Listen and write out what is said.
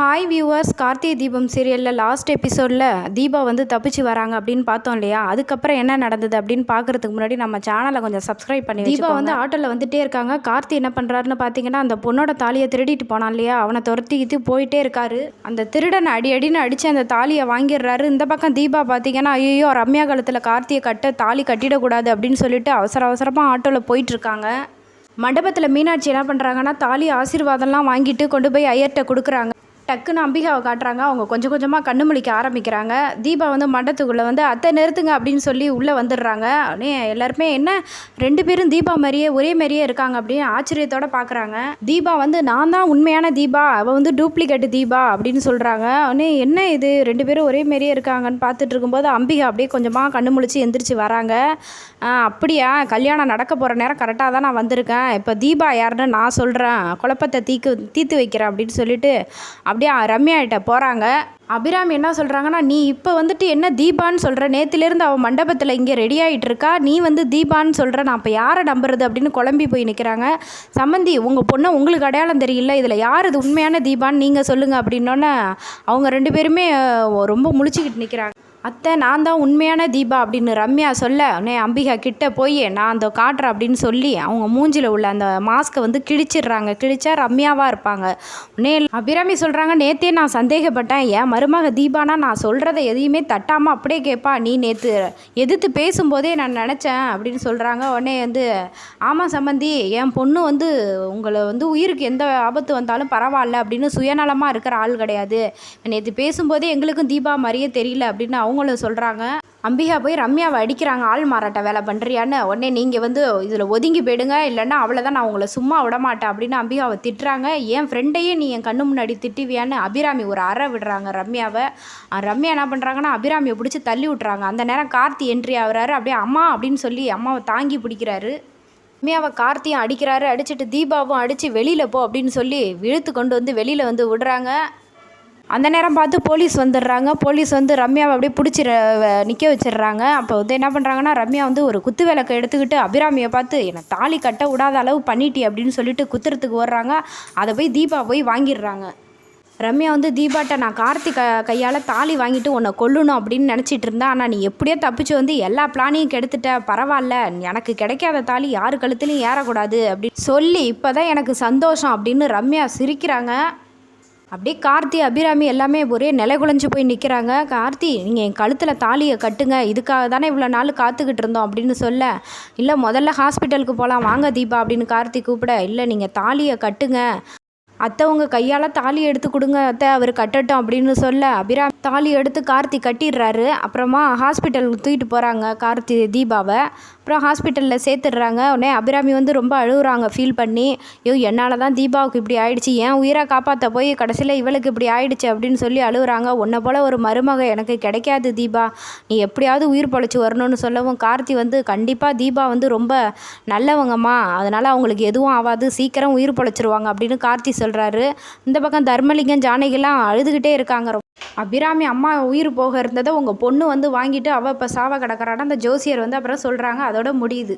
Hi viewers Karthigai Deepam சீரியலில் last எபிசோடில் தீபா வந்து தப்பிச்சு வராங்க அப்படின்னு பார்த்தோம் இல்லையா? அதுக்கப்புறம் என்ன நடந்தது அப்படின்னு பார்க்குறதுக்கு முன்னாடி நம்ம சேனலை கொஞ்சம் சப்ஸ்கிரைப் பண்ணி தீபா வந்து ஆட்டோவில் வந்துட்டே இருக்காங்க. கார்த்தி என்ன பண்ணுறாருன்னு பார்த்தீங்கன்னா அந்த பொண்ணோட தாலியை திருடிட்டு போனான் இல்லையா? அவனை துரத்திக்கிட்டு போயிட்டே இருக்காரு. அந்த திருடன் அடி அடின்னு அடித்து அந்த தாலியை வாங்கிடுறாரு. இந்த பக்கம் தீபா பார்த்தீங்கன்னா ஐயோ ரம்யா காலத்தில் கார்த்தியை கட்ட தாலி கட்டிடக்கூடாது அப்படின்னு சொல்லிட்டு அவசர அவசரமாக ஆட்டோவில் போயிட்டு இருக்காங்க. மண்டபத்தில் மீனாட்சி என்ன பண்ணுறாங்கன்னா தாலி ஆசீர்வாதம்லாம் வாங்கிட்டு கொண்டு போய் ஐயர்கிட்ட கொடுக்குறாங்க. டக்குன்னு அம்பிகாவை காட்டுறாங்க. அவங்க கொஞ்சம் கொஞ்சமாக கண்ணு முழிக்க ஆரம்பிக்கிறாங்க. தீபா வந்து மண்டத்துக்குள்ளே வந்து அத்தை நிறுத்துங்க அப்படின்னு சொல்லி உள்ளே வந்துடுறாங்க. உடனே எல்லாருமே என்ன? ரெண்டு பேரும் தீபா மாதிரியே ஒரே மாதிரியே இருக்காங்க அப்படின்னு ஆச்சரியத்தோட பார்க்குறாங்க தீபா வந்து நான் தான் உண்மையான தீபா. அவள் வந்து டூப்ளிகேட் தீபா அப்படின்னு சொல்கிறாங்க உடனே என்ன இது? ரெண்டு பேரும் ஒரே மாதிரியே இருக்காங்கன்னு பார்த்துட்டு இருக்கும்போது அம்பிகா அப்படியே கொஞ்சமாக கண்ணு முழிச்சு எந்திரிச்சு வராங்க. அப்படியா? கல்யாணம் நடக்க போகிற நேரம் கரெக்டாக தான் நான் வந்திருக்கேன். இப்போ தீபா யாருன்னு நான் சொல்கிறேன் குழப்பத்தை தீக்கு தீர்த்து வைக்கிறேன் அப்படின்னு சொல்லிட்டு அப்படியே ரம்யாட்ட போகிறாங்க அபிராமி என்ன சொல்கிறாங்கன்னா நீ இப்போ வந்துட்டு என்ன தீபான்னு சொல்கிற நேற்றுலேருந்து அவள் மண்டபத்தில் இங்கே ரெடி ஆகிட்டு இருக்கா? நீ வந்து தீபான்னு சொல்கிற நான் இப்போ யாரை நம்புறது? அப்படின்னு குழம்பி போய் நிற்கிறாங்க சம்மந்தி உங்கள் பொண்ணை உங்களுக்கு அடையாளம் தெரியல. இதில் யார் இது உண்மையான தீபான்னு நீங்கள் சொல்லுங்கள் அப்படின்னோன்னே அவங்க ரெண்டு பேருமே ரொம்ப முழிச்சிக்கிட்டு நிற்கிறாங்க அத்தை நான் தான் உண்மையான தீபா அப்படின்னு ரம்யா சொல்ல உடனே அம்பிகா கிட்ட போய் நான் அந்த காட்டுறேன் அப்படின்னு சொல்லி அவங்க மூஞ்சில் உள்ள அந்த மாஸ்க்கை வந்து கிழிச்சிடுறாங்க. கிழிச்சா ரம்யாவாக இருப்பாங்க. உடனே அபிராமி சொல்கிறாங்க நேத்தே நான் சந்தேகப்பட்டேன். என் மருமக தீபானா நான் சொல்கிறத எதையுமே தட்டாமல் அப்படியே கேட்பா நீ நேற்று எதிர்த்து பேசும்போதே நான் நினச்சேன் அப்படின்னு சொல்கிறாங்க உடனே வந்து ஆமாம் சம்பந்தி என் பொண்ணு வந்து உங்களை வந்து உயிருக்கு எந்த ஆபத்து வந்தாலும் பரவாயில்ல அப்படின்னு சுயநலமாக இருக்கிற ஆள் கிடையாது. நேற்று பேசும்போதே எங்களுக்கும் தீபா மாதிரியே தெரியல அப்படின்னு அவங்களும் சொல்கிறாங்க அம்பிகா போய் ரம்யாவை அடிக்கிறாங்க ஆள் மாறாட்ட வேலை பண்ணுறியான்னு உடனே நீங்கள் வந்து இதில் ஒதுங்கி போயிடுங்க இல்லைன்னா அவ்வளோதான் நான் உங்களை சும்மா விட மாட்டேன் அப்படின்னு அம்பிகாவை திட்டுறாங்க. என் ஃப்ரெண்டையே நீ என் கண்ணு முன்னாடி திட்டுவியான்னு அபிராமி ஒரு அறை விடுறாங்க ரம்யாவை. ரம்யா என்ன பண்ணுறாங்கன்னா அபிராமியை பிடிச்சி தள்ளி விட்றாங்க அந்த நேரம் கார்த்தி என்ட்ரி ஆகுறாரு. அப்படியே அம்மா அப்படின்னு சொல்லி அம்மாவை தாங்கி பிடிக்கிறாரு. ரம்யாவை கார்த்தியும் அடிக்கிறாரு. அடிச்சுட்டு தீபாவும் அடித்து வெளியில் போ அப்படின்னு சொல்லி இழுத்து கொண்டு வந்து வெளியில் வந்து விடுறாங்க. அந்த நேரம் பார்த்து போலீஸ் வந்துடுறாங்க. போலீஸ் வந்து ரம்யாவை அப்படியே பிடிச்சி நிற்க வச்சிடுறாங்க. அப்போ வந்து என்ன பண்ணுறாங்கன்னா ரம்யா வந்து ஒரு குத்து விளக்கை எடுத்துக்கிட்டு அபிராமியை பார்த்து என்னை தாலி கட்ட விடாத அளவு பண்ணிட்டி அப்படின்னு சொல்லிட்டு குத்துறதுக்கு ஓடுறாங்க. அதை போய் தீபா போய் வாங்கிடுறாங்க. ரம்யா வந்து தீபாட்ட நான் கார்த்திக் க கையால் தாலி வாங்கிட்டு உன்னை கொல்லணும் அப்படின்னு நினச்சிட்டு இருந்தேன் ஆனால் நீ எப்படியோ தப்பிச்சு வந்து எல்லா பிளானையும் கெடுத்துட்ட பரவாயில்ல எனக்கு கிடைக்காத தாலி யார் கழுத்துலையும் ஏறக்கூடாது அப்படின்னு சொல்லி இப்போ தான் எனக்கு சந்தோஷம் அப்படின்னு ரம்யா சிரிக்கிறாங்க. அப்படியே கார்த்தி அபிராமி எல்லாமே ஒரே நிலை குலைஞ்சு போய் நிற்கிறாங்க கார்த்தி நீங்கள் என் கழுத்தில் தாலியை கட்டுங்க. இதுக்காக தானே இவ்வளோ நாள் காத்துக்கிட்டு இருந்தோம் அப்படின்னு சொல்ல இல்லை முதல்ல ஹாஸ்பிட்டலுக்கு போகலாம் வாங்க தீபா அப்படின்னு கார்த்தி கூப்பிட இல்லை நீங்கள் தாலியை கட்டுங்க. அத்தை உங்கள் கையால் தாலி எடுத்து கொடுங்க அத்தை. அவர் கட்டட்டும் அப்படின்னு சொல்ல அபிராமி தாலி எடுத்து கார்த்தி கட்டிடுறாரு. அப்புறமா ஹாஸ்பிட்டலுக்கு தூக்கிட்டு போகிறாங்க கார்த்தி தீபாவை. அப்புறம் ஹாஸ்பிட்டலில் சேர்த்துடுறாங்க. உடனே அபிராமி வந்து ரொம்ப அழுகுறாங்க ஃபீல் பண்ணி ஐயோ என்னால் தான் தீபாவுக்கு இப்படி ஆயிடுச்சு. ஏன் உயிரை காப்பாற்ற போய் கடைசியில் இவளுக்கு இப்படி ஆயிடுச்சு? அப்படின்னு சொல்லி அழுகுறாங்க. உன்னை போல் ஒரு மருமக எனக்கு கிடைக்காது தீபா. நீ எப்படியாவது உயிர் பொழைச்சி வரணும்னு சொல்லவும் கார்த்தி வந்து கண்டிப்பாக தீபா வந்து ரொம்ப நல்லவங்கம்மா. அதனால் அவங்களுக்கு எதுவும் ஆகாது சீக்கிரம் உயிர் பொழைச்சிருவாங்க அப்படின்னு கார்த்தி சொல்கிறாரு இந்த பக்கம் தர்மலிங்கம் ஜானகிலாம் அழுதுகிட்டே இருக்காங்க. அபிராமி அம்மா உயிர் போக இருந்ததை உங்கள் பொண்ணு வந்து வாங்கிட்டு அவள் இப்போ சாவ கிடக்கிறான்னு அந்த ஜோசியர் வந்து அப்புறம் சொல்கிறாங்க அதோட முடியுது.